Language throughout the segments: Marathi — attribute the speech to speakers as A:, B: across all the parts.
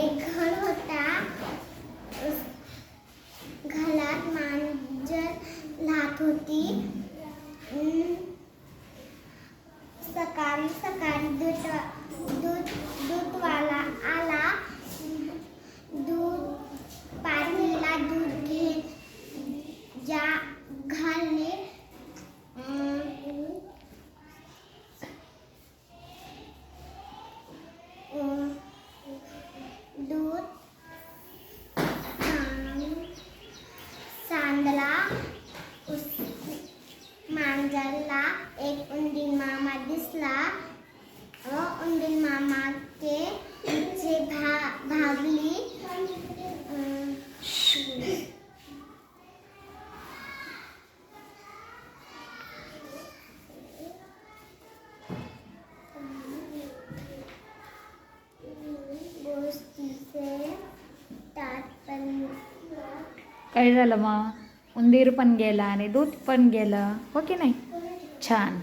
A: एक घर होता. घरात मांजर राहत होती. सकाळी सकाळी दूध दूध दूधवाला आला दूध पाणीला दूध घेत ज्या घालने अं, अं, दूध अं, सांडला उस मांजरला एक उंदीर मामा दिसला व उंदीर मामा के पीछे भा भागली अं, गोष्टीचे तात्पर्य
B: काय झालं मग? उंदीर पण गेला आणि दूध पण गेलं. हो की नाही? छान.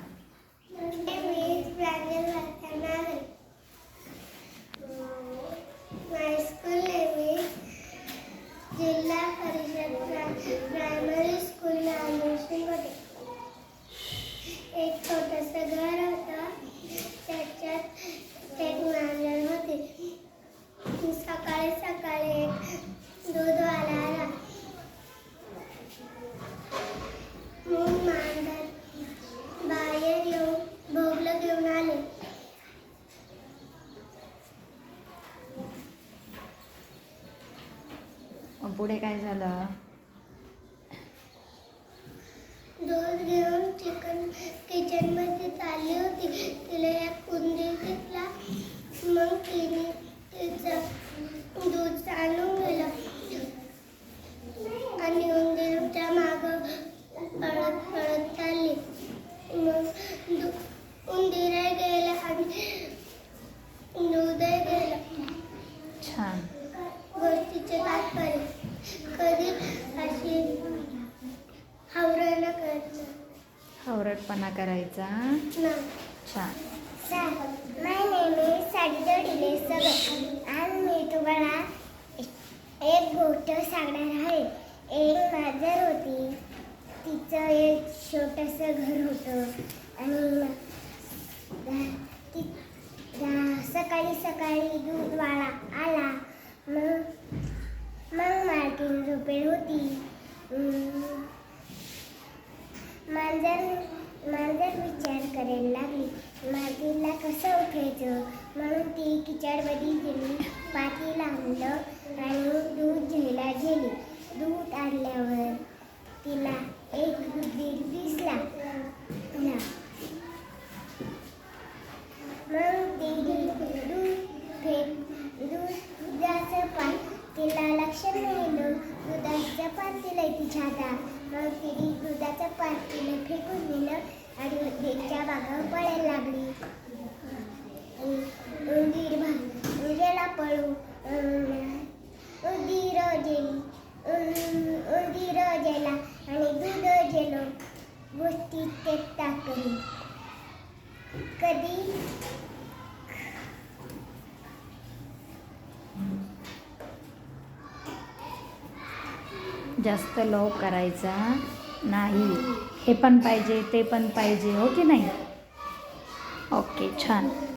A: जिल्हा परिषद प्रायमरी स्कूलला ॲडमिशन एक छोटंसं घर होतं. त्याच्यात एक मांजर होते. सकाळी सकाळी एक दूधवाला आला मग मांजर बाहेर येऊन भोगलं घेऊन आले
B: मग पुढे काय झालं?
A: दूध घेऊन चिकन किचनमध्ये चालली होती. तिला एक उंदीर घेतला. मग ती तिचं दूध आणून गेलं आणि उंदीरच्या माग पळत पळत चालली मग दू- उंदीरही गेलं आणि दूधही गेलं
B: छान
A: गोष्टीचे तात्पर्य कधी अशी हावरायला करायचं
B: हवरटपणा करायचा.
A: नाही
B: छान.
A: माय नेम इज सारिता डिले सगळ आज मी तुम्हाला एक गोष्ट सांगणार आहे. एक मांजर होती. तिचं एक छोटंसं घर होतं. आणि ती सकाळी सकाळी दूधवाला आला. मग मग मालकीन झोपेल होती अं, मांजर मांजर विचार करायला लागली. मातीला कसं उठायचं? म्हणून ती किचडमध्ये गेली पाती लावलं आणि दूध घ्यायला गेली. दूध आणल्यावर तिला एक उंदीर दिसला. ना. मग ती दूध फेक दुधाचं पान तिला लक्ष नाही दुधाचं पान तिला तिच्या हातात. मग तिने दुधाचं पान तिला फेकून दिलं. आणि उंदीरच्या मागं पळायला लागली. उंदीर भा पळू उंदीर जेली उंदीर जेला आणि दूध जेलो गोष्टी ते टाकली. कधी?
B: जास्त लव करायचा. नाही. हे पण पाहिजे ते पण पाहिजे हो की नाही? ओके छान.